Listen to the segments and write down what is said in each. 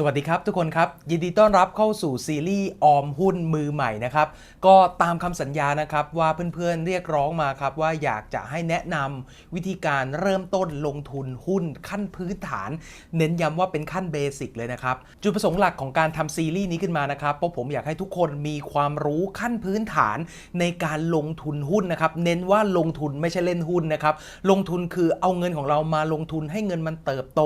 สวัสดีครับทุกคนครับ ยินดีต้อนรับเข้าสู่ซีรีส์ออมหุ้นมือใหม่นะครับ ก็ตามคำสัญญานะครับว่าเพื่อนๆเรียกร้องมาครับ ว่าอยากจะให้แนะนำวิธีการเริ่มต้นลงทุนหุ้นขั้นพื้นฐาน เน้นย้ำว่าเป็นขั้นเบสิกเลยนะครับ จุดประสงค์หลักของการทำซีรีส์นี้ขึ้นมานะครับเพราะผมอยากให้ทุกคนมีความรู้ขั้นพื้นฐานในการลงทุนหุ้นนะครับ เน้นว่าลงทุนไม่ใช่เล่นหุ้นนะครับลงทุนคือเอาเงินของเรามาลงทุนให้เงินมันเติบโต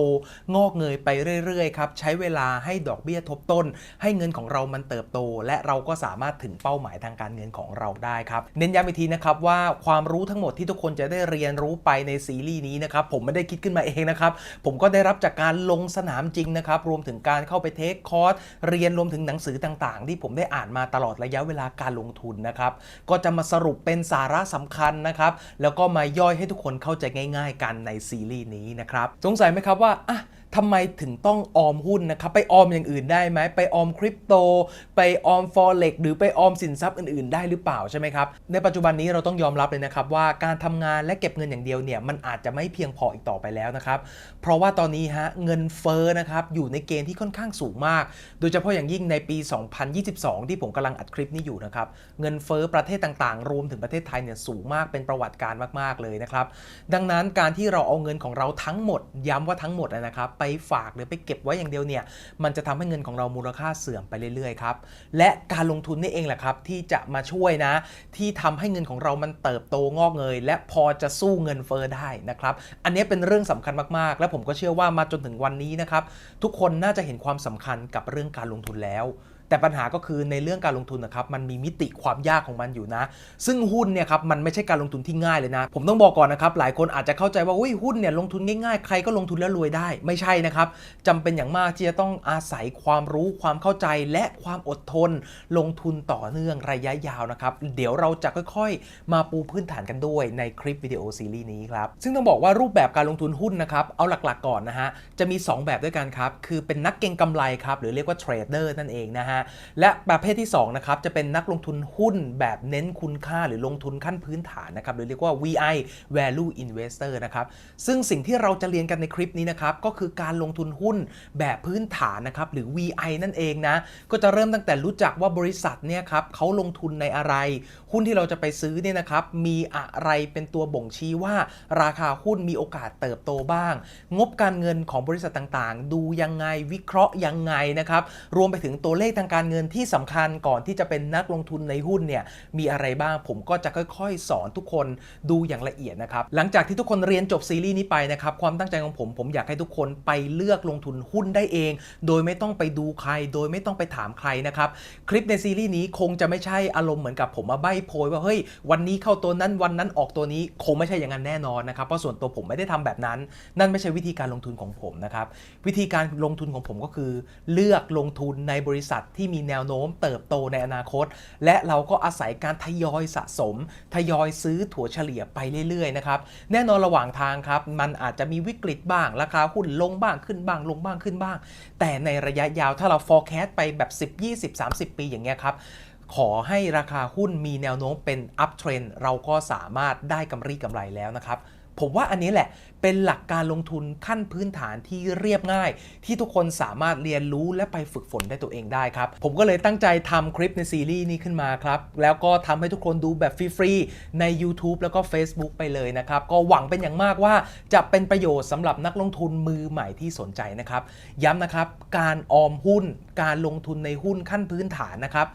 งอกเงยไปเรื่อยๆครับใช้เวลาให้ดอกเบี้ยทบต้น ให้เงินของเรามันเติบโต และเราก็สามารถถึงเป้าหมายทางการเงินของเราได้ครับเน้นย้ำอีกทีนะครับว่าความรู้ทั้งหมดที่ทุกคนจะได้เรียนรู้ไปในซีรีส์นี้นะครับผมไม่ได้คิดขึ้นมาเองนะครับผมก็ได้รับจากการลงสนามจริงนะครับรวมถึงการเข้าไปเทคคอร์สเรียนรวมถึงหนังสือต่างๆ ที่ผมได้อ่านมาตลอดระยะเวลาการลงทุนนะครับก็จะมาสรุปเป็นสาระสำคัญนะครับแล้วก็มาย่อยให้ทุกคนเข้าใจง่าย ๆ กันในซีรีส์นี้นะครับสงสัยไหมครับว่าอะ ทำไมถึงต้องออมหุ้นนะครับ ไปออมอย่างอื่นได้ไหม ไปออมคริปโต ไปออมฟอเร็กหรือไปออมสินทรัพย์อื่นๆ ได้หรือเปล่าใช่ไหมครับ ในปัจจุบันนี้เราต้องยอมรับเลยนะครับว่าการทำงานและเก็บเงินอย่างเดียวเนี่ยมันอาจจะไม่เพียงพออีกต่อไปแล้วนะครับ เพราะว่าตอนนี้ฮะเงินเฟ้อนะครับอยู่ในเกณฑ์ที่ค่อนข้างสูงมาก โดยเฉพาะอย่างยิ่งในปี 2022 ที่ผมกำลังอัดคลิปนี้อยู่นะครับเงินเฟ้อประเทศต่างๆ รวมถึงประเทศไทยเนี่ยสูงมากเป็นประวัติการมากๆเลยนะครับดังนั้นการที่เราเอาเงินของเราทั้งหมดย้ำว่าทั้งหมดนะครับไปฝากหรือไปเก็บไว้อย่างเดียวเนี่ยมันจะทำให้เงินของเรามูลค่าเสื่อมไปเรื่อยๆครับและการลงทุนนี่เองแหละครับที่จะมาช่วยนะ ที่ทำให้เงินของเรามันเติบโตงอกเงย และพอจะสู้เงินเฟ้อได้นะครับอันนี้เป็นเรื่องสำคัญมากๆ และผมก็เชื่อว่ามาจนถึงวันนี้นะครับทุกคนน่าจะเห็นความสำคัญกับเรื่องการลงทุนแล้ว แต่ปัญหาก็คือในเรื่องการลงทุนนะครับมันมีมิติความยากของมันอยู่นะ ซึ่งหุ้นเนี่ยครับมันไม่ใช่การลงทุนที่ง่ายเลยนะ ผมต้องบอกก่อนนะครับหลายคนอาจจะเข้าใจว่าอุ้ยหุ้นเนี่ยลงทุนง่ายๆ ใครก็ลงทุนแล้วรวยได้ ไม่ใช่นะครับจำเป็นอย่างมากที่จะต้องอาศัยความรู้ความเข้าใจและความอดทน ลงทุนต่อเนื่องระยะยาวนะครับเดี๋ยวเราจะค่อยๆ มาปูพื้นฐานกันด้วยในคลิปวิดีโอซีรีส์นี้ครับซึ่งต้องบอกว่ารูปแบบการลงทุนหุ้นนะครับเอาหลักๆก่อนนะฮะจะมี 2 แบบด้วยกันครับคือเป็นนักเก็งกำไรครับหรือเรียกว่าเทรดเดอร์นั่นเองนะฮะและประเภทที่2นะครับจะเป็นนักลงทุนหุ้นแบบเน้นคุณค่าหรือลงทุนขั้นพื้นฐานนะครับหรือเรียกว่า VI Value Investor นะครับซึ่งสิ่งที่เราจะเรียนกันในคลิปนี้นะครับก็คือการลงทุนหุ้นแบบพื้นฐานนะครับหรือ VI นั่นเองนะก็จะเริ่มตั้งแต่รู้จักว่าบริษัทเนี่ยครับเขาลงทุนในอะไร หุ้นที่เราจะไปซื้อเนี่ยนะครับมีอะไรเป็นตัวบ่งชี้ว่า ราคาหุ้นมีโอกาสเติบโตบ้าง งบการเงินของบริษัทต่างๆ ดูยังไงวิเคราะห์ยังไงนะครับรวมไปถึงตัวเลขทางการเงินที่สำคัญก่อนที่จะเป็นนักลงทุนในหุ้นเนี่ยมีอะไรบ้างผมก็จะค่อยๆ สอนทุกคนดูอย่างละเอียดนะครับหลังจากที่ทุกคนเรียนจบซีรีส์นี้ไปนะครับความตั้งใจของผมผมอยากให้ทุกคนไปเลือกลงทุนหุ้นได้เอง โดยไม่ต้องไปดูใคร โดยไม่ต้องไปถามใครนะครับคลิปในซีรีส์นี้คงจะไม่ใช่อารมณ์เหมือนกับผมมาใบ้โพยว่าเฮ้ยวันนี้เข้าตัวนั้นวันนั้นออกตัวนี้คงไม่ใช่อย่างนั้นแน่นอนนะครับเพราะส่วนตัวผมไม่ได้ทำแบบนั้น นั่นไม่ใช่วิธีการลงทุนของผมนะครับวิธีการลงทุนของผมก็คือ เลือกลงทุนในบริษัทที่มีแนวโน้มเติบโตในอนาคต และเราก็อาศัยการทยอยสะสม ทยอยซื้อถั่วเฉลี่ยไปเรื่อยๆนะครับแน่นอนระหว่างทางครับมันอาจจะมีวิกฤตบ้าง ราคาหุ้นลงบ้างขึ้นบ้างลงบ้างขึ้นบ้าง แต่ในระยะยาวถ้าเรา forecast ไปแบบ 10 20 30 ปีอย่างเงี้ยครับ ขอให้ราคาหุ้นมีแนวโน้มเป็นอัพเทรนเราก็สามารถได้กำไรกำไรแล้วนะครับ ผมว่าอันนี้แหละ เป็นหลักการลงทุนขั้นพื้นฐานที่เรียบง่าย ที่ทุกคนสามารถเรียนรู้และไปฝึกฝนได้ตัวเองได้ครับ ผมก็เลยตั้งใจทำคลิปในซีรีส์นี้ขึ้นมาครับ แล้วก็ทำให้ทุกคนดูแบบฟรีๆใน YouTube แล้วก็ Facebook ไปเลยนะครับ ก็หวังเป็นอย่างมากว่าจะเป็นประโยชน์สำหรับนักลงทุนมือใหม่ที่สนใจนะครับ ย้ำนะครับ การออมหุ้น การลงทุนในหุ้นขั้นพื้นฐานนะครับ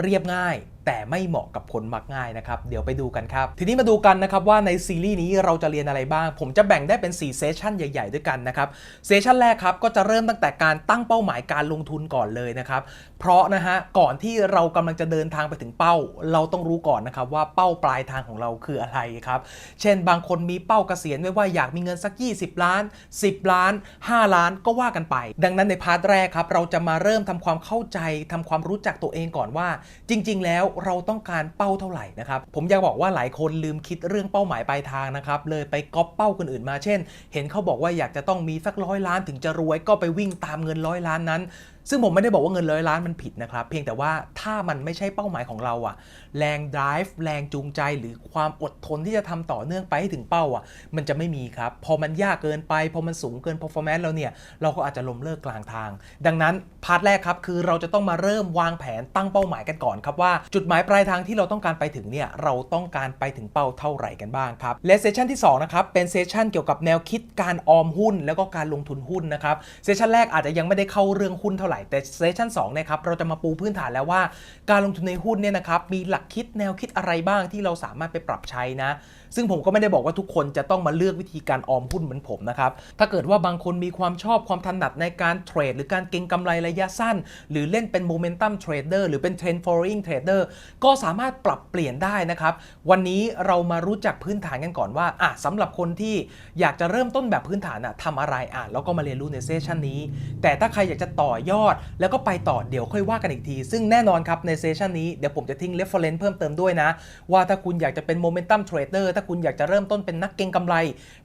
เรียบง่ายแต่ไม่เหมาะกับคนมักง่ายนะครับ เดี๋ยวไปดูกันครับ ทีนี้มาดูกันนะครับว่าในซีรีส์นี้เราจะเรียนอะไรบ้าง ผมจะแบ่งได้เป็น 4 เซสชันใหญ่ๆ ด้วยกันนะครับ เซสชันแรกครับก็จะเริ่มตั้งแต่การตั้งเป้าหมายการลงทุนก่อนเลยนะครับ เพราะนะฮะก่อนที่เรากำลังจะเดินทางไปถึงเป้า เราต้องรู้ก่อนนะครับว่าเป้าปลายทางของเราคืออะไรครับ เช่นบางคนมีเป้าเกษียณไว้ว่าอยากมีเงินสัก 20 ล้าน 10 ล้าน 5 ล้านก็ว่ากันไป ดังนั้นในพาร์ทแรกครับเราจะมาเริ่มทำความเข้าใจทำความรู้จักตัวเองก่อนว่า จริง ๆ แล้วเราต้องการเป้าเท่าไหร่นะครับผมอยากบอกว่าหลายคนลืมคิดเรื่องเป้าหมายปลายทางนะครับเลยไปก๊อปเป้าคนอื่นมาเช่น เห็นเขาบอกว่าอยากจะต้องมีสักร้อยล้านถึงจะรวยก็ไปวิ่งตามเงินร้อยล้านนั้น ซึ่งผมไม่ได้บอกว่าเงินร้อยล้านมันผิดนะครับ เพียงแต่ว่าถ้ามันไม่ใช่เป้าหมายของเราอะแรง drive แรงจูงใจหรือความอดทนที่จะทำต่อเนื่องไปให้ถึงเป้าอะมันจะไม่มีครับ พอมันยากเกินไป พอมันสูงเกิน performance เราเนี่ย เราก็อาจจะล้มเลิกกลางทาง ดังนั้นพาร์ทแรกครับ คือเราจะต้องมาเริ่มวางแผนตั้งเป้าหมายกันก่อนครับว่าจุดหมายปลายทางที่เราต้องการไปถึงเนี่ยเราต้องการไปถึงเป้าเท่าไหร่กันบ้างครับและเซสชันที่สองนะครับเป็นเซสชันเกี่ยวกับแนวคิดการออมหุ้น แล้วก็การลงทุนหุ้นนะครับเซสชันแรกอาจจะยังไม่ได้เข้าเรื่องหุ้นเท่าไหร่ แต่เซสชัน2เนี่ยครับเราจะมาปูพื้นฐานแล้วว่า การลงทุนในหุ้นเนี่ยนะครับมีหลักคิดแนวคิดอะไรบ้างที่เราสามารถไปปรับใช้นะ ซึ่งผมก็ไม่ได้บอกว่าทุกคนจะต้องมาเลือกวิธีการออมหุ้นเหมือนผมนะครับ ถ้าเกิดว่าบางคนมีความชอบความถนัดในการเทรดหรือการเก็งกำไรระยะสั้น หรือเล่นเป็นโมเมนตัมเทรดเดอร์หรือเป็นเทรนด์ฟอร์ริงเทรดเดอร์ก็สามารถปรับเปลี่ยนได้นะครับ วันนี้เรามารู้จักพื้นฐานกันก่อนว่าอะสำหรับคนที่อยากจะเริ่มต้นแบบพื้นฐานอะทำอะไรอะแล้วก็มาเรียนรู้ในเซสชันนี้ แต่ถ้าใครอยากจะต่อยอด แล้วก็ไปต่อเดี๋ยวค่อยว่ากันอีกที ซึ่งแน่นอนครับในเซสชันนี้เดี๋ยวผมจะทิ้ง reference เพิ่มเติมด้วยนะว่าถ้าคุณอยากจะเป็นโมเมนตัมเทรดเดอร์ถ้าคุณอยากจะเริ่มต้นเป็นนักเก็งกำไร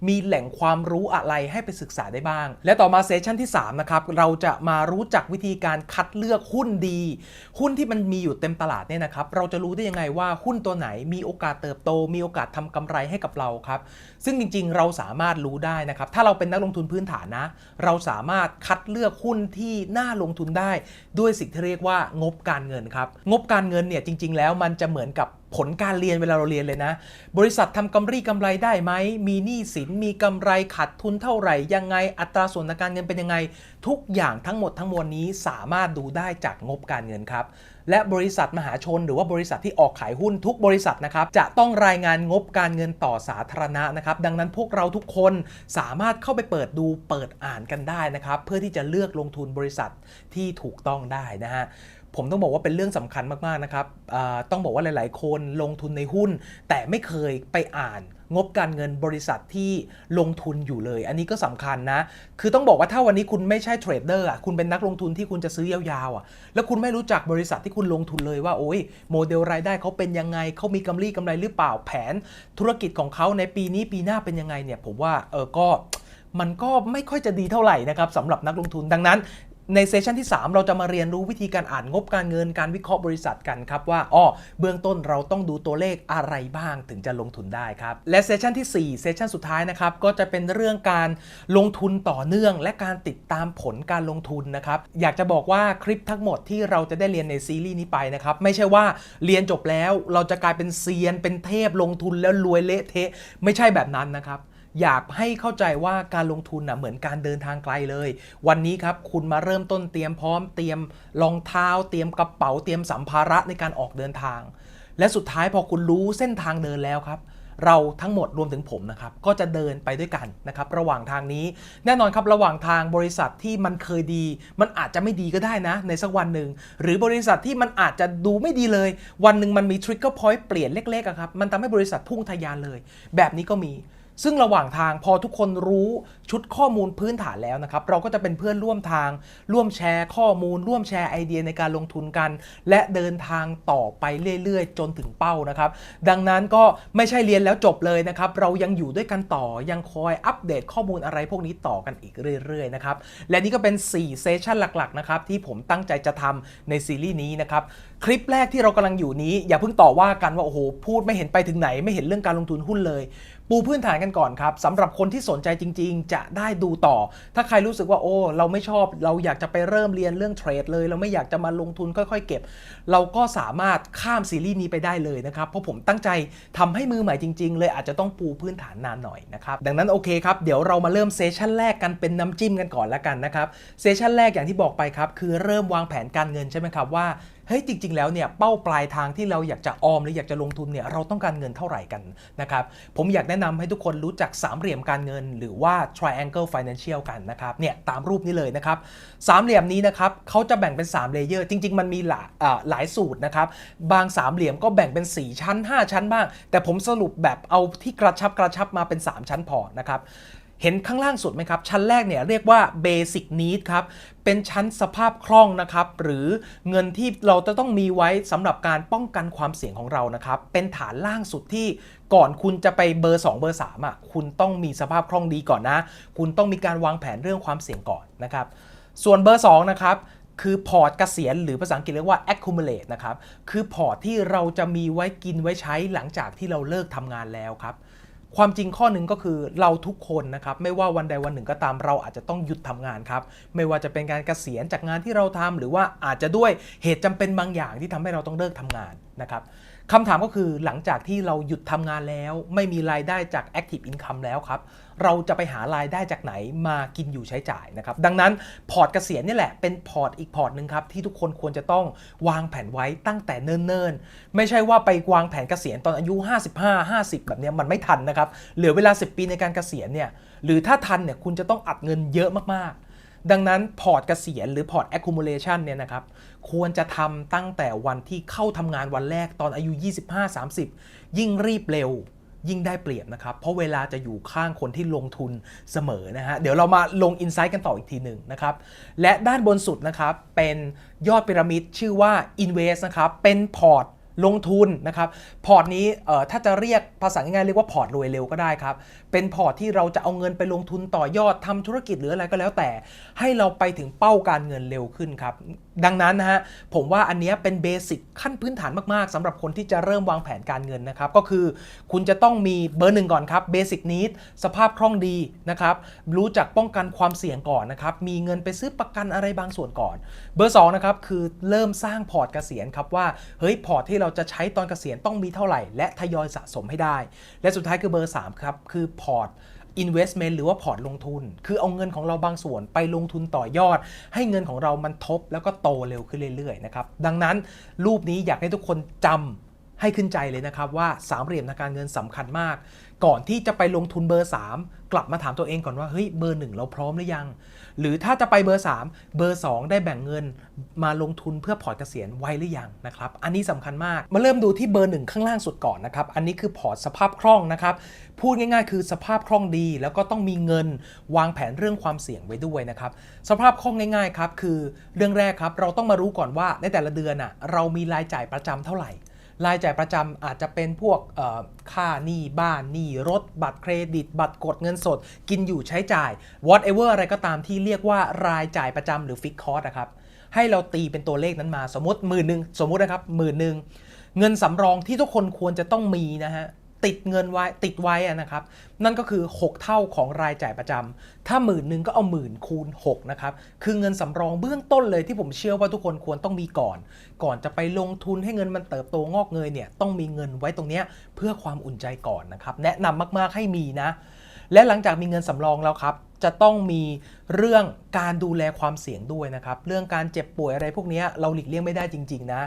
มีแหล่งความรู้อะไรให้ไปศึกษาได้บ้าง และต่อมาเซสชันที่3นะครับเราจะมารู้จักวิธีการคัดเลือกหุ้นดี หุ้นที่มันมีอยู่เต็มตลาดเนี่ยนะครับเราจะรู้ได้ยังไงว่าหุ้นตัวไหนมีโอกาสเติบโต มีโอกาสทำกำไรให้กับเราครับซึ่งจริงๆ เราสามารถรู้ได้นะครับถ้าเราเป็นนักลงทุนพื้นฐานนะ เราสามารถคัดเลือกหุ้นที่น่าลงทุนได้ ด้วยสิ่งที่เรียกว่างบการเงินครับงบการเงินเนี่ยจริง ๆ แล้วมันจะเหมือนกับผลการเรียนเวลาเราเรียนเลยนะ บริษัททำกำไรกำไรได้ไหม มีหนี้สิน มีกำไรขาดทุนเท่าไหร่ ยังไง อัตราส่วนทางการเงินเป็นยังไง ทุกอย่างทั้งหมดทั้งมวลนี้สามารถดูได้จากงบการเงินครับ และบริษัทมหาชน หรือว่าบริษัทที่ออกขายหุ้นทุกบริษัทนะครับ จะต้องรายงานงบการเงินต่อสาธารณะนะครับ ดังนั้นพวกเราทุกคนสามารถเข้าไปเปิดดูเปิดอ่านกันได้นะครับ เพื่อที่จะเลือกลงทุนบริษัทที่ถูกต้องได้นะฮะ ผมต้องบอกว่าเป็นเรื่องสำคัญมากๆนะครับต้องบอกว่าหลาย ๆ คนลงทุนในหุ้น แต่ไม่เคยไปอ่านงบการเงินบริษัทที่ลงทุนอยู่เลย อันนี้ก็สำคัญนะ คือต้องบอกว่าถ้าวันนี้คุณไม่ใช่เทรดเดอร์อะคุณเป็นนักลงทุนที่คุณจะซื้อยาวๆอะแล้วคุณไม่รู้จักบริษัทที่คุณลงทุนเลยว่าโอ้ยโมเดลรายได้เขาเป็นยังไงเขามีกำไรกำไรหรือเปล่าแผน ธุรกิจของเขาในปีนี้ปีหน้าเป็นยังไงเนี่ยผมว่าเออก็มันก็ไม่ค่อยจะดีเท่าไหร่นะครับสำหรับนักลงทุนดังนั้น ในเซสชันที่ 3 เราจะมาเรียนรู้วิธีการอ่านงบการเงินการวิเคราะห์บริษัทกันครับว่าอ้อเบื้องต้นเราต้องดูตัวเลขอะไรบ้างถึงจะลงทุนได้ครับ และเซสชันที่4เซสชันสุดท้ายนะครับก็จะเป็นเรื่องการลงทุนต่อเนื่อง และการติดตามผลการลงทุนนะครับอยากจะบอกว่าคลิปทั้งหมดที่เราจะได้เรียนในซีรีส์นี้ไปนะครับไม่ใช่ว่าเรียนจบแล้วเราจะกลายเป็นเซียนเป็นเทพลงทุนแล้วรวยเละเทะไม่ใช่แบบนั้นนะครับ อยากให้เข้าใจว่าการลงทุนนะเหมือนการเดินทางไกลเลย วันนี้ครับคุณมาเริ่มต้นเตรียมพร้อมเตรียมรองเท้า เตรียมกระเป๋าเตรียมสัมภาระในการออกเดินทาง และสุดท้ายพอคุณรู้เส้นทางเดินแล้วครับเราทั้งหมดรวมถึงผมนะครับ ก็จะเดินไปด้วยกันนะครับ ระหว่างทางนี้ แน่นอนครับระหว่างทางบริษัทที่มันเคยดี มันอาจจะไม่ดีก็ได้นะ ในสักวันหนึ่ง หรือบริษัทที่มันอาจจะดูไม่ดีเลย วันหนึ่งมันมีทริกเกอร์พอยต์เปลี่ยนเล็กๆครับ มันทำให้บริษัทพุ่งทะยานเลย แบบนี้ก็มี ซึ่งระหว่างทางพอทุกคนรู้ชุดข้อมูลพื้นฐานแล้วนะครับ เราก็จะเป็นเพื่อนร่วมทาง ร่วมแชร์ข้อมูล ร่วมแชร์ไอเดียในการลงทุนกัน และเดินทางต่อไปเรื่อยๆ จนถึงเป้านะครับ ดังนั้นก็ไม่ใช่เรียนแล้วจบเลยนะครับ เรายังอยู่ด้วยกันต่อยังคอยอัปเดตข้อมูลอะไรพวกนี้ต่อกันอีกเรื่อยๆนะครับและนี่ก็เป็น 4 เซสชันหลักๆนะครับที่ผมตั้งใจจะทำในซีรีส์นี้นะครับคลิปแรกที่เรากำลังอยู่นี้อย่าเพิ่งต่อว่ากันว่าโอ้โหพูดไม่เห็นไปถึงไหน ไม่เห็นเรื่องการลงทุนหุ้นเลย ปูพื้นฐานกันก่อนครับสำหรับคนที่สนใจจริง ๆ จะได้ดูต่อ ถ้าใครรู้สึกว่าโอ้ เราไม่ชอบเราอยากจะไปเริ่มเรียนเรื่องเทรดเลย เราไม่อยากจะมาลงทุนค่อย ๆ เก็บ เราก็สามารถข้ามซีรีส์นี้ไปได้เลยนะครับเพราะผมตั้งใจทำให้มือใหม่จริง ๆ เลยอาจจะต้องปูพื้นฐานนานหน่อยนะครับดังนั้นโอเคครับเดี๋ยวเรามาเริ่มเซสชั่นแรกกันเป็นน้ำจิ้มกันก่อนละกันนะครับเซสชั่นแรกอย่างที่บอกไปครับคือเริ่มวางแผนการเงินใช่ไหมครับว่า เฮ้ยจริง ๆ แล้วเนี่ยเป้าปลายทางที่เราอยากจะออมหรืออยากจะลงทุนเนี่ยเราต้องการเงินเท่าไหร่กันนะครับผมอยากแนะนำให้ทุกคนรู้จักสามเหลี่ยมการเงิน หรือว่า triangle financial กันนะครับเนี่ยตามรูปนี้เลยนะครับสามเหลี่ยมนี้นะครับเขาจะแบ่งเป็น3เลเยอร์จริง ๆ มันมีหลายหลายสูตรนะครับบางสามเหลี่ยมก็แบ่งเป็น 4 ชั้น 5 ชั้นบ้าง แต่ผมสรุปแบบเอาที่กระชับกระชับมาเป็น 3 ชั้นพอนะครับ เห็นข้างล่างสุดไหมครับ ชั้นแรกเนี่ยเรียกว่า Basic Need ครับ เป็นชั้นสภาพคล่องนะครับ หรือเงินที่เราจะต้องมีไว้สำหรับการป้องกันความเสี่ยงของเรานะครับ เป็นฐานล่างสุดที่ก่อนคุณจะไปเบอร์ 2 เบอร์3อะคุณต้องมีสภาพคล่องดีก่อนนะ คุณต้องมีการวางแผนเรื่องความเสี่ยงก่อนนะครับ ส่วนเบอร์ 2 นะครับคือพอร์ตเกษียณหรือภาษาอังกฤษเรียกว่า accumulate นะครับ คือพอร์ตที่เราจะมีไว้กินไว้ใช้หลังจากที่เราเลิกทำงานแล้วครับ ความจริงข้อหนึ่งก็คือเราทุกคนนะครับไม่ว่าวันใดวันหนึ่งก็ตามเราอาจจะต้องหยุดทำงานครับไม่ว่าจะเป็นการเกษียณจากงานที่เราทำหรือว่าอาจจะด้วยเหตุจำเป็นบางอย่างที่ทำให้เราต้องเลิกทำงานนะครับคำถามก็คือหลังจากที่เราหยุดทำงานแล้ว ไม่มีรายได้จาก Active Income แล้วครับ เราจะไปหารายได้จากไหนมากินอยู่ใช้จ่ายนะครับ ดังนั้นพอร์ตเกษียณนี่แหละเป็นพอร์ตอีกพอร์ตหนึ่งครับที่ทุกคนควรจะต้องวางแผนไว้ตั้งแต่เนิ่นๆ ไม่ใช่ว่าไปวางแผนเกษียณตอนอายุ 55 50 แบบนี้มันไม่ทันนะครับ เหลือเวลา 10 ปีในการเกษียณเนี่ยหรือถ้าทันเนี่ยคุณจะต้องอัดเงินเยอะมากๆดังนั้นพอร์ตเกษียณหรือพอร์ต accumulation เนี่ยนะครับ ควรจะทำตั้งแต่วันที่เข้าทำงานวันแรกตอนอายุ 25-30 ยิ่งรีบเร็ว ยิ่งได้เปรียบนะครับ เพราะเวลาจะอยู่ข้างคนที่ลงทุนเสมอนะฮะ เดี๋ยวเรามาลงอินไซต์กันต่ออีกทีหนึ่งนะครับ และด้านบนสุดนะครับ เป็นยอดพีระมิดชื่อว่า Invest นะครับ เป็นพอร์ตลงทุนนะครับพอร์ตนี้ถ้าจะเรียกภาษาง่ายๆเรียกว่าพอร์ตรวยเร็วก็ได้ครับ เป็นพอร์ตที่เราจะเอาเงินไปลงทุนต่อยอดทำธุรกิจหรืออะไรก็แล้วแต่ ให้เราไปถึงเป้าการเงินเร็วขึ้นครับ ดังนั้นนะฮะผมว่าอันนี้เป็นเบสิกขั้นพื้นฐานมาก ๆสำหรับคนที่จะเริ่มวางแผนการเงินนะครับ ก็คือคุณจะต้องมีเบอร์หนึ่งก่อนครับเบสิกนิดสภาพคล่องดีนะครับ รู้จักป้องกันความเสี่ยงก่อนนะครับ มีเงินไปซื้อประกันอะไรบางส่วนก่อน เบอร์2นะครับคือเริ่มสร้างพอร์ตเกษียณครับว่าเฮ้ยพอร์ตที่เราจะใช้ตอนเกษียณต้องมีเท่าไหร่ และทยอยสะสมให้ได้ และสุดท้ายคือเบอร์3ครับคือพอร์ต investment หรือว่าพอร์ตลงทุน คือเอาเงินของเราบางส่วนไปลงทุนต่อยอด ให้เงินของเรามันทบแล้วก็โตเร็วขึ้นเรื่อยๆนะครับ ดังนั้นรูปนี้อยากให้ทุกคนจำ ให้ขึ้นใจเลยนะครับว่าสามเหลี่ยมทางการเงินสำคัญมาก ก่อนที่จะไปลงทุนเบอร์ 3 กลับมาถามตัวเองก่อนว่าเฮ้ยเบอร์หนึ่งเราพร้อมหรือยัง หรือถ้าจะไปเบอร์ 3 เบอร์ 2 ได้แบ่งเงินมาลงทุนเพื่อพอร์ตเกษียณไว้หรือยังนะครับอันนี้สำคัญมากมาเริ่มดูที่เบอร์1ข้างล่างสุดก่อนนะครับอันนี้คือพอร์ตสภาพคล่องนะครับพูดง่ายๆ คือสภาพคล่องดี แล้วก็ต้องมีเงินวางแผนเรื่องความเสี่ยงไว้ด้วยนะครับสภาพคล่องง่ายๆครับคือเรื่องแรกครับเราต้องมารู้ก่อนว่าในแต่ละเดือนอะเรามีรายจ่ายประจำเท่าไหร่ รายจ่ายประจำอาจจะเป็นพวกค่าหนี้บ้านหนี้รถ บัตรเครดิต บัตรกดเงินสด กินอยู่ใช้จ่าย whatever อะไรก็ตามที่เรียกว่ารายจ่ายประจำหรือ fixed cost นะครับให้เราตีเป็นตัวเลขนั้นมาสมมติหมื่นหนึ่งสมมตินะครับหมื่นหนึ่งเงินสำรองที่ทุกคนควรจะต้องมีนะฮะ ติดเงินไว้ติดไว้นะครับ นั่นก็คือ 6 เท่าของรายจ่ายประจำถ้าหมื่นหนึ่งก็เอาหมื่นคูณ6นะครับ คือเงินสำรองเบื้องต้นเลยที่ผมเชื่อว่าทุกคนควรต้องมีก่อน ก่อนจะไปลงทุนให้เงินมันเติบโตงอกเงยเนี่ยต้องมีเงินไว้ตรงเนี้ยเพื่อความอุ่นใจก่อนนะครับ แนะนำมากๆให้มีนะ และหลังจากมีเงินสำรองแล้วครับ จะต้องมีเรื่องการดูแลความเสี่ยงด้วยนะครับ เรื่องการเจ็บป่วยอะไรพวกนี้เราหลีกเลี่ยงไม่ได้จริง ๆ นะ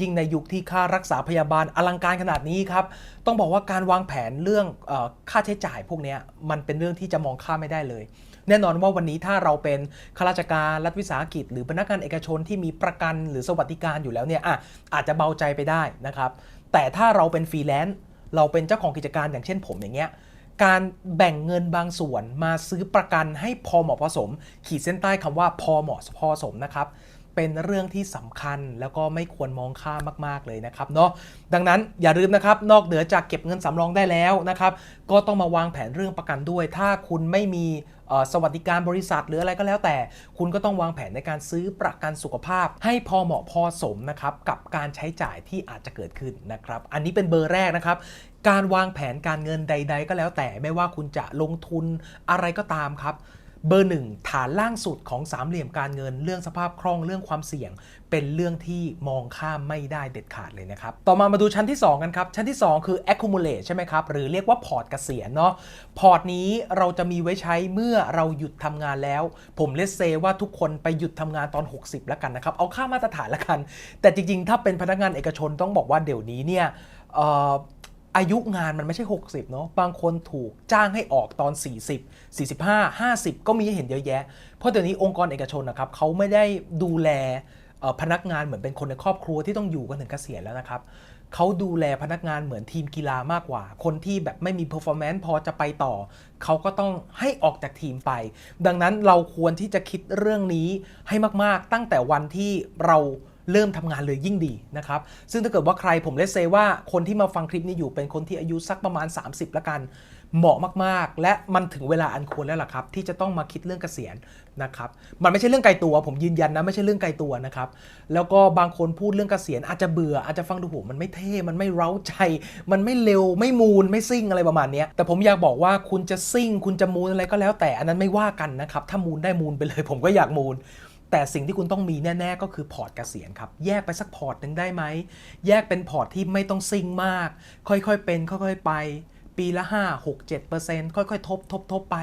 ยิ่งในยุคที่ค่ารักษาพยาบาลอลังการขนาดนี้ครับ ต้องบอกว่าการวางแผนเรื่องอค่าใช้จ่ายพวกนี้มันเป็นเรื่องที่จะมองข้ามไม่ได้เลย แน่นอนว่าวันนี้ถ้าเราเป็นข้าราชการรัฐวิสาหกิจ หรือพนักงานเอกชนที่มีประกันหรือสวัสดิการอยู่แล้วเนี่ยอะอาจจะเบาใจไปได้นะครับ แต่ถ้าเราเป็นฟรีแลนซ์เราเป็นเจ้าของกิจการอย่างเช่นผมอย่างเงี้ย การแบ่งเงินบางส่วนมาซื้อประกันให้พอเหมาะพอสม ขีดเส้นใต้คำว่าพอเหมาะพอสมนะครับเป็นเรื่องที่สำคัญแล้วก็ไม่ควรมองข้ามมาก ๆ เลยนะครับเนาะดังนั้นอย่าลืมนะครับนอกเหนือจากเก็บเงินสำรองได้แล้วนะครับ ก็ต้องมาวางแผนเรื่องประกันด้วย ถ้าคุณไม่มีสวัสดิการบริษัทหรืออะไรก็แล้วแต่ คุณก็ต้องวางแผนในการซื้อประกันสุขภาพ ให้พอเหมาะพอสมนะครับกับการใช้จ่ายที่อาจจะเกิดขึ้นนะครับ อันนี้เป็นเบอร์แรกนะครับ การวางแผนการเงินใด ๆ ก็แล้วแต่ไม่ว่าคุณจะลงทุนอะไรก็ตามครับ เบอร์หนึ่งฐานล่างสุดของสามเหลี่ยมการเงิน เรื่องสภาพคล่องเรื่องความเสี่ยง เป็นเรื่องที่มองข้ามไม่ได้เด็ดขาดเลยนะครับ ต่อมามาดูชั้นที่ 2 กันครับ ชั้นที่ 2 คือ accumulate ใช่ไหมครับ หรือเรียกว่าพอร์ตเกษียณเนาะพอร์ตนี้เราจะมีไว้ใช้เมื่อเราหยุดทำงานแล้ว ผมเลสเซว่าทุกคนไปหยุดทำงานตอน 60 แล้วกันนะครับเอาค่ามาตรฐานแล้วกัน แต่จริงๆ ถ้าเป็นพนักงานเอกชนต้องบอกว่าเดี๋ยวนี้เนี่ย อายุงานมันไม่ใช่ 60 เนาะบางคนถูกจ้างให้ออกตอน 40 45 50 ก็มีให้เห็นเยอะแยะ เพราะเดี๋ยวนี้องค์กรเอกชนนะครับเขาไม่ได้ดูแลพนักงานเหมือนเป็นคนในครอบครัวที่ต้องอยู่กันถึงเกษียณแล้วนะครับเขาดูแลพนักงานเหมือนทีมกีฬามากกว่า คนที่แบบไม่มี performance พอจะไปต่อ เขาก็ต้องให้ออกจากทีมไป ดังนั้นเราควรที่จะคิดเรื่องนี้ให้มาก ๆ ตั้งแต่วันที่เรา เริ่มทำงานเลยยิ่งดีนะครับ ซึ่งถ้าเกิดว่าใครผมเลสเซว่าคนที่มาฟังคลิปนี้อยู่เป็นคนที่อายุสักประมาณ 30 ละกัน เหมาะมากๆ และมันถึงเวลาอันควรแล้วล่ะครับ ที่จะต้องมาคิดเรื่องเกษียณนะครับ มันไม่ใช่เรื่องไกลตัว ผมยืนยันนะไม่ใช่เรื่องไกลตัวนะครับ แล้วก็บางคนพูดเรื่องเกษียณอาจจะเบื่ออาจจะฟังดูโหมันไม่เท่ มันไม่เร้าใจ มันไม่เร็วไม่มูนไม่ซิ่งอะไรประมาณนี้แต่ผมอยากบอกว่าคุณจะซิ่ง คุณจะมูนอะไรก็แล้วแต่อันนั้นไม่ว่ากันนะครับถ้ามูนได้มูนไปเลย ผมก็อยากมูน แต่สิ่งที่คุณต้องมีแน่ ๆ ก็คือพอร์ตเกษียณครับ แยกไปสักพอร์ตหนึ่งได้ไหม แยกเป็นพอร์ตที่ไม่ต้องซิ่งมาก ค่อยๆเป็น ค่อยๆไป ปีละ 5 6 7 ค่อยๆ ทบทบทบไป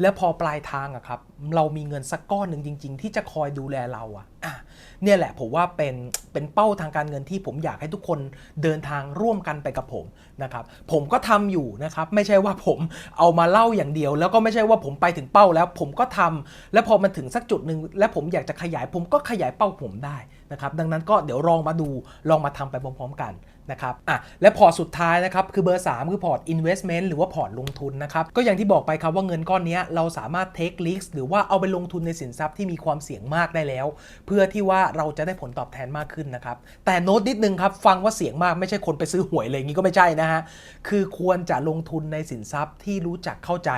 แล้วพอปลายทางอะครับ เรามีเงินสักก้อนหนึ่งจริง ๆ ที่จะคอยดูแลเราอะอะเนี่ยแหละผมว่าเป็นเป็นเป้าทางการเงินที่ผมอยากให้ทุกคนเดินทางร่วมกันไปกับผมนะครับผมก็ทำอยู่นะครับไม่ใช่ว่าผมเอามาเล่าอย่างเดียว แล้วก็ไม่ใช่ว่าผมไปถึงเป้าแล้วผมก็ทำแล้วพอมันถึงสักจุดหนึ่งและผมอยากจะขยายผมก็ขยายเป้าผมได้นะครับดังนั้นก็เดี๋ยวลองมาดูลองมาทำไปพร้อมๆกัน นะครับอะและพอร์ตสุดท้ายนะครับคือเบอร์ 3 คือพอร์ต investment หรือว่าพอร์ตลงทุนนะครับก็อย่างที่บอกไปครับว่าเงินก้อนนี้เราสามารถ take risk หรือว่าเอาไปลงทุนในสินทรัพย์ที่มีความเสี่ยงมากได้แล้ว เพื่อที่ว่าเราจะได้ผลตอบแทนมากขึ้นนะครับแต่โน้ตนิดนึงครับฟังว่าเสี่ยงมากไม่ใช่คนไปซื้อหวยเลยอย่างนี้ก็ไม่ใช่นะฮะคือควรจะลงทุนในสินทรัพย์ที่รู้จักเข้าใจ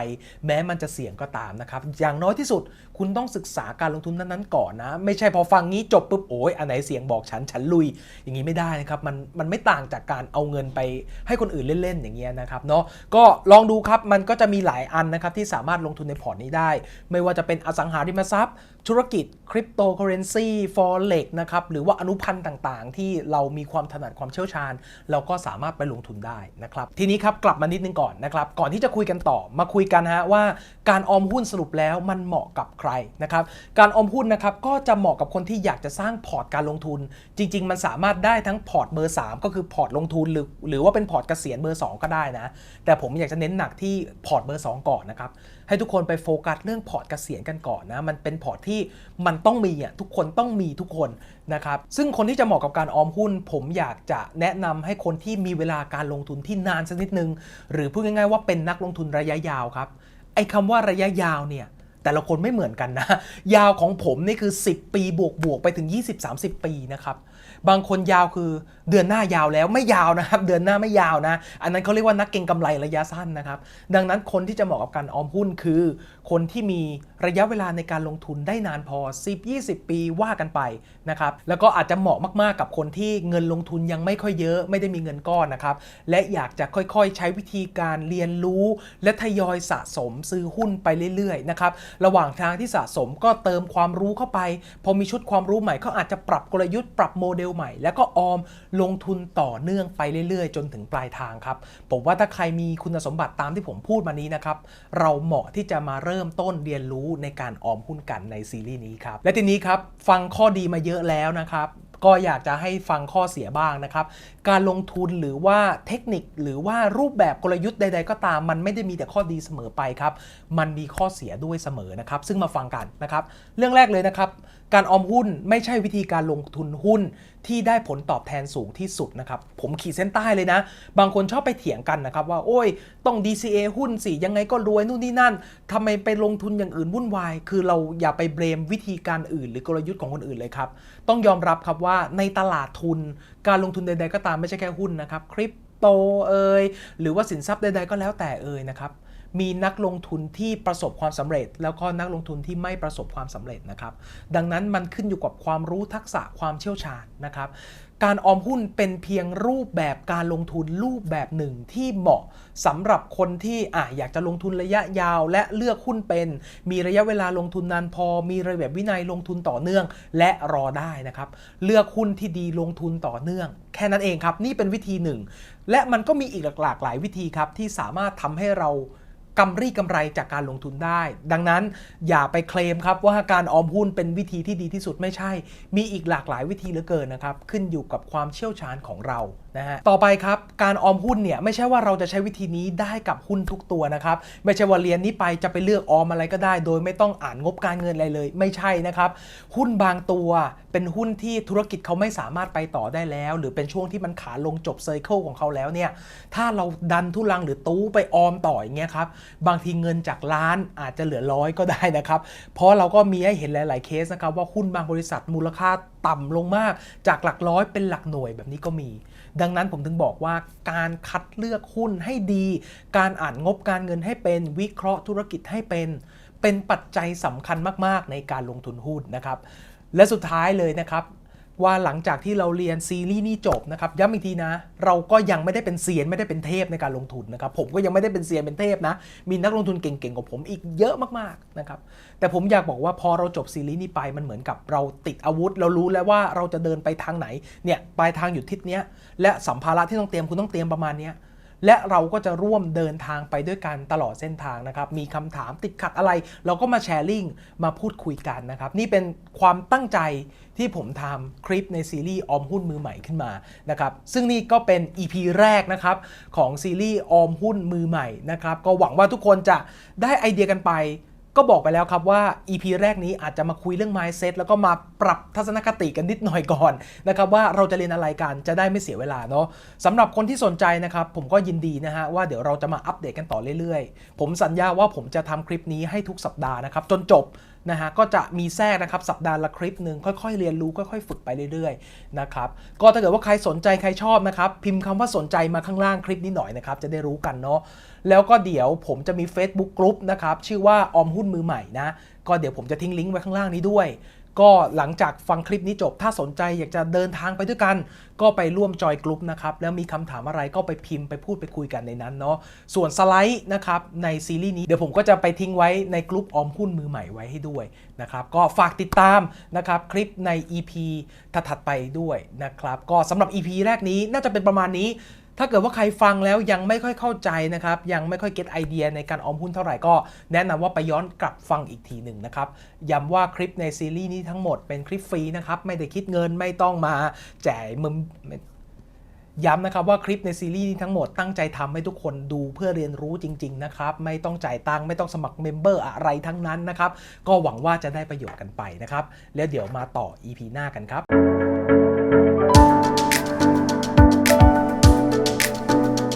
แม้มันจะเสี่ยงก็ตามนะครับอย่างน้อยที่สุด คุณต้องศึกษาการลงทุนนั้นๆก่อนนะ ไม่ใช่พอฟังงี้จบปุ๊บโอ้ยอันไหนเสียงบอกฉันฉันลุย อย่างนี้ไม่ได้นะครับ มันมันไม่ต่างจากการเอาเงินไปให้คนอื่นเล่นๆ อย่างเงี้ยนะครับเนาะก็ลองดูครับมันก็จะมีหลายอันนะครับที่สามารถลงทุนในพอร์ตนี้ได้ ไม่ว่าจะเป็นอสังหาริมทรัพย์ ธุรกิจคริปโตเคอเรนซีฟอเร็กนะครับ หรือว่าอนุพันธ์ต่างๆ ที่เรามีความถนัดความเชี่ยวชาญ เราก็สามารถไปลงทุนได้นะครับ ทีนี้ครับกลับมานิดนึงก่อนนะครับ ก่อนที่จะคุยกันต่อมาคุยกันฮะว่าการออมหุ้นสรุปแล้วมันเหมาะกับใครนะครับ การออมหุ้นนะครับก็จะเหมาะกับคนที่อยากจะสร้างพอร์ตการลงทุน จริง ๆ มันสามารถได้ทั้งพอร์ตเบอร์ 3 ก็คือพอร์ตลงทุนหรือหรือว่าเป็นพอร์ตเกษียณเบอร์ 2 ก็ได้นะ แต่ผมอยากจะเน้นหนักที่พอร์ตเบอร์ 2 ก่อนนะครับ ให้ทุกคนไปโฟกัสเรื่องพอร์ตเกษียณกันก่อนนะมันเป็นพอร์ตที่มันต้องมีอะทุกคนต้องมีทุกคนนะครับซึ่งคนที่จะเหมาะกับการออมหุ้น ผมอยากจะแนะนำให้คนที่มีเวลาการลงทุนที่นานสักนิดนึง หรือพูดง่ายๆว่าเป็นนักลงทุนระยะยาวครับไอ้คำว่าระยะยาวเนี่ยแต่ละคนไม่เหมือนกันนะ ยาวของผมนี่คือ 10 ปีบวกบวกไปถึง 20-30 ปีนะครับ บางคนยาวคือเดือนหน้ายาวแล้วไม่ยาวนะครับ เดือนหน้าไม่ยาวนะ อันนั้นเขาเรียกว่านักเก็งกำไรระยะสั้นนะครับ ดังนั้นคนที่จะเหมาะกับการออมหุ้นคือ คนที่มีระยะเวลาในการลงทุนได้นานพอ 10-20 ปีว่ากันไปนะครับแล้วก็อาจจะเหมาะมากๆกับคนที่เงินลงทุนยังไม่ค่อยเยอะ ไม่ได้มีเงินก้อนนะครับและอยากจะค่อยๆ ใช้วิธีการเรียนรู้ และทยอยสะสมซื้อหุ้นไปเรื่อยๆนะครับระหว่างทางที่สะสมก็เติมความรู้เข้าไป พอมีชุดความรู้ใหม่เขาอาจจะปรับกลยุทธ์ปรับโมเดลใหม่ แล้วก็ออมลงทุนต่อเนื่องไปเรื่อยๆ จนถึงปลายทางครับผมว่าถ้าใครมีคุณสมบัติตามที่ผมพูดมานี้นะครับเราเหมาะที่จะมาเริ่มต้นเรียนรู้ในการออมหุ้นกันในซีรีส์นี้ครับ และทีนี้ครับฟังข้อดีมาเยอะแล้วนะครับก็อยากจะให้ฟังข้อเสียบ้างนะครับ การลงทุนหรือว่าเทคนิคหรือว่ารูปแบบกลยุทธ์ใด ๆ ก็ตาม มันไม่ได้มีแต่ข้อดีเสมอไปครับ มันมีข้อเสียด้วยเสมอนะครับ ซึ่งมาฟังกันนะครับ เรื่องแรกเลยนะครับการออมหุ้นไม่ใช่วิธีการลงทุนหุ้นที่ได้ผลตอบแทนสูงที่สุดนะครับ ผมขีดเส้นใต้เลยนะ บางคนชอบไปเถียงกันนะครับว่าโอ้ยต้อง DCA หุ้นสิ ยังไงก็รวยนู่นนี่นั่นทำไมไปลงทุนอย่างอื่นวุ่นวาย คือเราอย่าไปเบรมวิธีการอื่น หรือกลยุทธ์ของคนอื่นเลยครับ ต้องยอมรับครับว่าในตลาดทุน การลงทุนใดๆก็ตามไม่ใช่แค่หุ้นนะครับคริปโตเอยหรือว่าสินทรัพย์ใดๆก็แล้วแต่เอยนะครับ มีนักลงทุนที่ประสบความสำเร็จ แล้วก็นักลงทุนที่ไม่ประสบความสำเร็จนะครับ ดังนั้นมันขึ้นอยู่กับความรู้ทักษะความเชี่ยวชาญนะครับการออมหุ้นเป็นเพียงรูปแบบการลงทุนรูปแบบหนึ่งที่เหมาะสำหรับคนที่ออยากจะลงทุนระยะยาว และเลือกหุ้นเป็น มีระยะเวลาลงทุนนานพอ มีระเบียบวินัยลงทุนต่อเนื่อง และรอได้นะครับ เลือกหุ้นที่ดีลงทุนต่อเนื่อง แค่นั้นเองครับ นี่เป็นวิธีหนึ่ง และมันก็มีอีกหลากหลายวิธีครับที่สามารถทำให้เรา กำไรกำไรจากการลงทุนได้ ดังนั้นอย่าไปเคลมครับว่าการออมหุ้นเป็นวิธีที่ดีที่สุดไม่ใช่ มีอีกหลากหลายวิธีเหลือเกินนะครับ ขึ้นอยู่กับความเชี่ยวชาญของเรา นะฮะต่อไปครับการออมหุ้นเนี่ยไม่ใช่ว่าเราจะใช้วิธีนี้ได้กับหุ้นทุกตัวนะครับไม่ใช่ว่าเรียนนี้ไปจะไปเลือกออมอะไรก็ได้ โดยไม่ต้องอ่านงบการเงินอะไรเลย ไม่ใช่นะครับหุ้นบางตัวเป็นหุ้นที่ธุรกิจเขาไม่สามารถไปต่อได้แล้ว หรือเป็นช่วงที่มันขาลงจบไซเคิลของเขาแล้วเนี่ยถ้าเราดันทุลังหรือตู้ไปออมต่ออย่างเงี้ยครับบางทีเงินจากล้านอาจจะเหลือร้อยก็ได้นะครับเพราะเราก็มีให้เห็นหลาย ๆ เคสนะครับว่าหุ้นบางบริษัทมูลค่าต่ำลงมากจากหลักร้อยเป็นหลักหน่วยแบบนี้ก็มี ดังนั้นผมถึงบอกว่าการคัดเลือกหุ้นให้ดี การอ่านงบการเงินให้เป็นวิเคราะห์ธุรกิจให้เป็น เป็นปัจจัยสำคัญมากๆ ในการลงทุนหุ้นนะครับ และสุดท้ายเลยนะครับ ว่าหลังจากที่เราเรียนซีรีส์นี้จบนะครับย้ำอีกทีนะ เราก็ยังไม่ได้เป็นเซียนไม่ได้เป็นเทพในการลงทุนนะครับผมก็ยังไม่ได้เป็นเซียนเป็นเทพนะ มีนักลงทุนเก่งๆกว่าผมอีกเยอะมากๆนะครับแต่ผมอยากบอกว่าพอเราจบซีรีส์นี้ไปมันเหมือนกับเราติดอาวุธ เรารู้แล้วว่าเราจะเดินไปทางไหนเนี่ยปลายทางอยู่ทิศเนี้ยและสัมภาระที่ต้องเตรียมคุณต้องเตรียมประมาณเนี้ยและเราก็จะร่วมเดินทางไปด้วยกันตลอดเส้นทางนะครับ มีคำถามติดขัดอะไร เราก็มาแชร์ลิงมาพูดคุยกันนะครับ นี่เป็นความตั้งใจ ที่ผมทำคลิปในซีรีส์ออมหุ้นมือใหม่ขึ้นมานะครับซึ่งนี่ก็เป็น EP แรกนะครับของซีรีส์ออมหุ้นมือใหม่นะครับก็หวังว่าทุกคนจะได้ไอเดียกันไป ก็บอกไปแล้วครับว่า EP แรกนี้อาจจะมาคุยเรื่อง mindset แล้วก็มาปรับทัศนคติกันนิดหน่อยก่อนนะครับว่าเราจะเรียนอะไรกันจะได้ไม่เสียเวลาเนาะสำหรับคนที่สนใจนะครับผมก็ยินดีนะฮะว่าเดี๋ยวเราจะมาอัปเดตกันต่อเรื่อยๆ ผมสัญญาว่าผมจะทำคลิปนี้ให้ทุกสัปดาห์นะครับจนจบนะฮะก็จะมีแทรกนะครับสัปดาห์ละคลิปหนึ่งค่อยๆ เรียนรู้ค่อยๆ ฝึกไปเรื่อยๆนะครับก็ถ้าเกิดว่าใครสนใจใครชอบนะครับพิมพ์คำว่าสนใจมาข้างล่างคลิปนี้หน่อยนะครับจะได้รู้กันเนาะ แล้วก็เดี๋ยวผมจะมี Facebook กลุ่มนะครับ ชื่อว่าออมหุ้นมือใหม่นะ ก็เดี๋ยวผมจะทิ้งลิงก์ไว้ข้างล่างนี้ด้วย ก็หลังจากฟังคลิปนี้จบ ถ้าสนใจอยากจะเดินทางไปด้วยกัน ก็ไปร่วมจอยกลุ่มนะครับ แล้วมีคำถามอะไรก็ไปพิมพ์ไปพูดไปคุยกันในนั้นเนาะ ส่วนสไลด์นะครับในซีรีส์นี้เดี๋ยวผมก็จะไปทิ้งไว้ในกลุ่มออมหุ้นมือใหม่ไว้ให้ด้วยนะครับ ก็ฝากติดตามนะครับคลิปใน EP ถัดๆไปด้วยนะครับ ก็สำหรับ EP แรกนี้น่าจะเป็นประมาณนี้ ถ้าเกิดว่าใครฟังแล้วยังไม่ค่อยเข้าใจนะครับ ยังไม่ค่อยเก็ตไอเดียในการออมหุ้นเท่าไหร่ก็แนะนำว่าไปย้อนกลับฟังอีกทีหนึ่งนะครับย้ำว่าคลิปในซีรีส์นี้ทั้งหมดเป็นคลิปฟรีนะครับไม่ได้คิดเงินไม่ต้องมาแจกมึงย้ำนะครับว่าคลิปในซีรีส์นี้ทั้งหมดตั้งใจทำให้ทุกคนดูเพื่อเรียนรู้จริง ๆ นะครับ ไม่ต้องจ่ายตังค์ไม่ต้องสมัครเมมเบอร์อะไรทั้งนั้นนะครับ ก็หวังว่าจะได้ประโยชน์กันไปนะครับ แล้วเดี๋ยวมาต่อ EP หน้ากันครับ